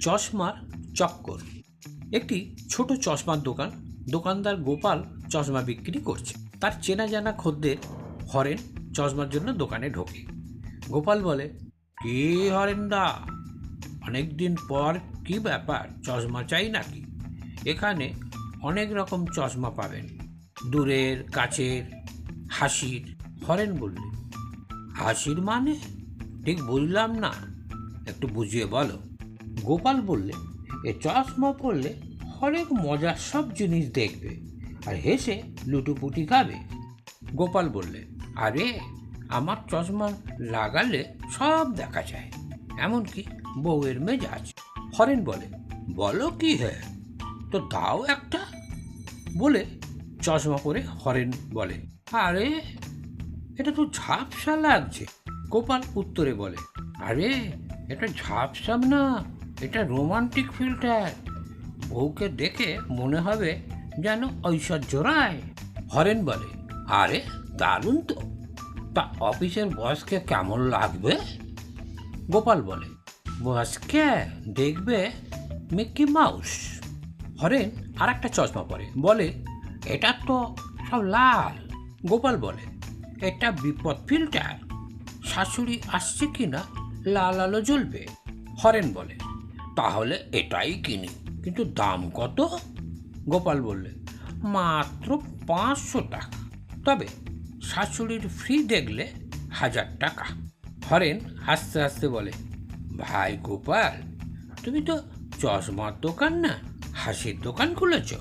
চশমার চক্কর। একটি ছোট চশমার দোকান, দোকানদার গোপাল চশমা বিক্রি করছে। তার চেনা জানা খদ্দের হরেন চশমার জন্য দোকানে ঢোকে। গোপাল বলে, কে হরেনদা অনেক দিন পর কি ব্যাপার? চশমা চাই নাকি? এখানে অনেক রকম চশমা পাবেন। দূরের, কাছের, হাসির। হরেন বললে, হাসির মানে? ঠিক বুঝলাম না। একটু বুঝিয়ে বলো। গোপাল বললে, এ চশমা পরলে অনেক মজার সব জিনিস দেখবে আর হেসে লুটুপুটি খাবে। গোপাল বললে, আরে, আমার চশমা লাগালে সব দেখা যায়, এমনকি বউয়ের মেজাজ। হরেন বলে, বলো কি হ্যাঁ তো দাও একটা? বলে চশমা পরে হরেন বলে, আরে, এটা তো ঝাপসা লাগছে। গোপাল উত্তরে বলে, আরে, এটা ঝাপসাম না এটা রোমান্টিক ফিল্টার বউকে দেখে মনে হবে যেন ঐশ্বর্য রায়। হরেন বলে, আরে দারুণ তো। তা অফিসের বসকে কেমন লাগবে? গোপাল বলে বসকে দেখবে মিকি মাউস। হরেন আর একটা চশমা পরে, বলে, এটা তো সব লাল। গোপাল বলে, এটা বিপদ ফিল্টার শাশুড়ি আসছে কিনা? লাল আলো জ্বলবে। হরেন বলে তাহলে এটাই কিনি। কিন্তু দাম কত? গোপাল বললে, মাত্র পাঁচশো টাকা। তবে শাশুড়ির ফ্রি দেখলে হাজার টাকা। হরেন হাসতে হাসতে বলে, ভাই গোপাল, তুমি তো চশমার দোকান না, হাসির দোকান খুলেছ?